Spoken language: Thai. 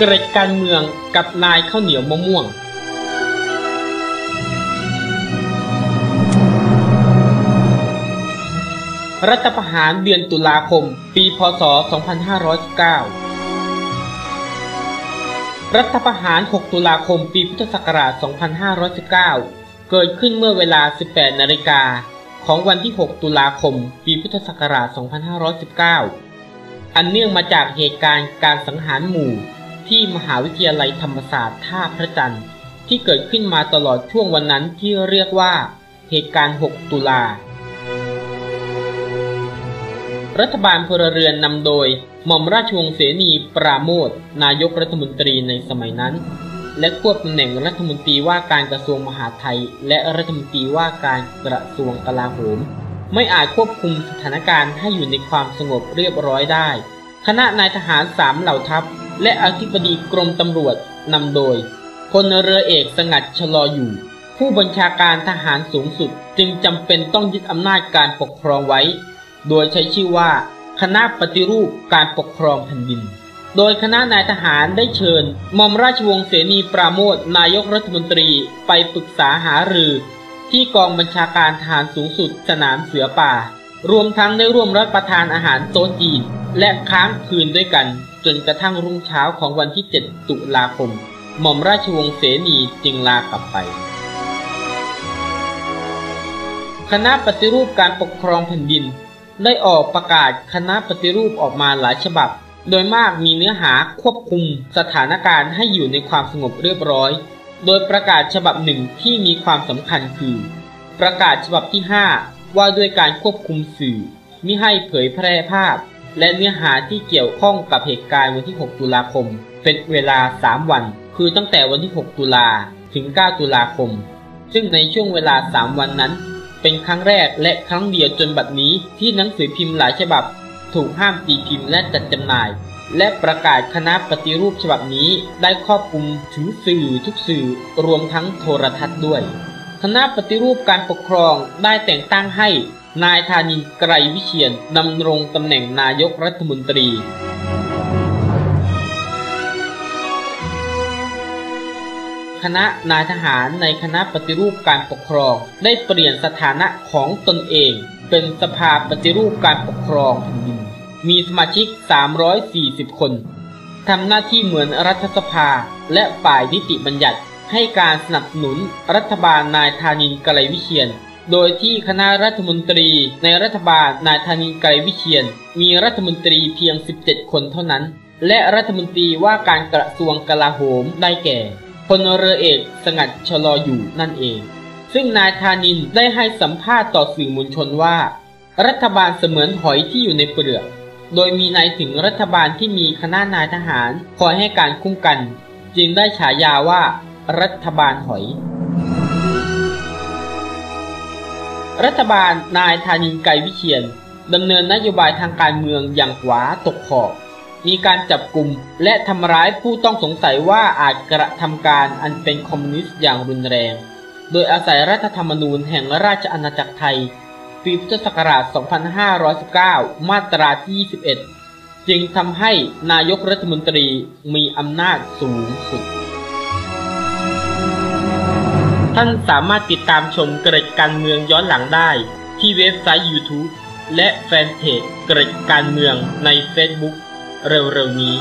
เกร็ดการเมืองกับนายข้าวเหนียวมะม่วง รัฐประหารเดือนตุลาคม ปี พศ 2519 รัฐประหาร 6 ตุลาคม ปีพุทธศักราช 2519 เกิดขึ้นเมื่อเวลา 18 นาฬิกาของวันที่ 6 ตุลาคม ปีพุทธศักราช 2519 อันเนื่องมาจากเหตุการณ์การสังหารหมู่ ที่มหาวิทยาลัยธรรมศาสตร์ท่าพระจันทร์ ที่เกิดขึ้นมาตลอดช่วงวันนั้นที่เรียกว่า เหตุการณ์ 6 ตุลา รัฐบาลพลเรือนนำโดย หม่อมราชวงศ์เสนีปราโมทนายกรัฐมนตรีในสมัยนั้น และควบตำแหน่งรัฐมนตรีว่าการกระทรวงมหาดไทย และรัฐมนตรีว่าการกระทรวงกลาโหมไม่อาจควบคุมสถานการณ์ให้อยู่ในความสงบเรียบร้อยได้ คณะนายทหารสามเหล่าทัพ และอธิบดีกรมตำรวจนำโดยพลเรือเอกสงัดชะลออยู่ ผู้บัญชาการทหารสูงสุดจึงจำเป็นต้องยึดอำนาจการปกครองไว้ โดยใช้ชื่อว่า คณะปฏิรูปการปกครองแผ่นดิน โดยคณะนายทหารได้เชิญมอมราชวงศ์เสนีปราโมทนายกรัฐมนตรีไปปรึกษาหารือ ที่กองบัญชาการทหารสูงสุดสนามเสือป่า รวมทั้งได้ร่วมรับประทานอาหารโต๊ะจีนและค้างคืนด้วยกัน จนกระทั่งรุ่งเช้าของวันที่ 7 ตุลาคม หม่อมราชวงศ์เสนีจึงลากลับไป คณะปฏิรูปการปกครองแผ่นดิน ได้ออกประกาศคณะปฏิรูปออกมาหลายฉบับ โดยมากมีเนื้อหาควบคุมสถานการณ์ให้อยู่ในความสงบเรียบร้อย โดยประกาศฉบับหนึ่งที่มีความสำคัญคือ ประกาศฉบับที่ 5 ว่าด้วยการควบคุมสื่อมิให้เผยแพร่ภาพ และเนื้อหาที่เกี่ยวข้องกับเหตุการณ์วันที่ 6 ตุลาคม เป็นเวลา 3 วัน คือตั้งแต่วันที่ 6 ตุลาถึง 9 ตุลาคม ซึ่งในช่วงเวลา 3 วันนั้น เป็นครั้งแรกและครั้งเดียวจนบัดนี้ที่หนังสือพิมพ์หลายฉบับ ถูกห้ามตีพิมพ์และจัดจำหน่าย และประกาศคณะปฏิรูปฉบับนี้ได้ครอบคลุมถึงสื่อทุกสื่อรวมทั้งโทรทัศน์ด้วย คณะปฏิรูปการปกครองได้แต่งตั้งให้ นายธานินไกรวิเชียนดำรงตำแหน่งนายกรัฐมนตรี คณะนายทหารในคณะปฏิรูปการปกครอง ได้เปลี่ยนสถานะของตนเอง เป็นสภาปฏิรูปการปกครองแผ่นดิน มีสมาชิก 340 คนทำหน้าที่เหมือนรัฐสภาและฝ่ายนิติบัญญัติให้การสนับสนุนรัฐบาลนายธานินไกรวิเชียน โดยที่คณะรัฐมนตรีในรัฐบาลนายธานินไกรวิเชียน มีรัฐมนตรีเพียง 17 คนเท่านั้น และรัฐมนตรีว่าการกระทรวงกลาโหมได้แก่พลเรือเอกสงัดชลออยู่นั่นเอง ซึ่งนายธานินได้ให้สัมภาษณ์ต่อสื่อมวลชนว่า รัฐบาลเสมือนหอยที่อยู่ในเปลือก โดยมีนายถึงรัฐบาลที่มีคณะนายทหารคอยให้การคุ้มกัน จึงได้ฉายาว่า รัฐบาลหอย รัฐบาลนายธานินไกรวิเชียนดำเนินนโยบายทางการเมืองอย่างขวาตกขอบ มีการจับกลุ่มและทำร้ายผู้ต้องสงสัยว่าอาจกระทำการอันเป็นคอมมิวนิสต์อย่างรุนแรง โดยอาศัยรัฐธรรมนูญแห่งราชอาณาจักรไทย ปีพุทธศักราช 2519 มาตราที่ 21 จึงทำให้นายกรัฐมนตรีมีอำนาจสูงสุด ท่านสามารถติดตามชมเกร็ดการเมืองย้อนหลังได้ ที่เว็บไซต์ YouTube และแฟนเพจเกร็ดการเมืองใน Facebook เร็วๆนี้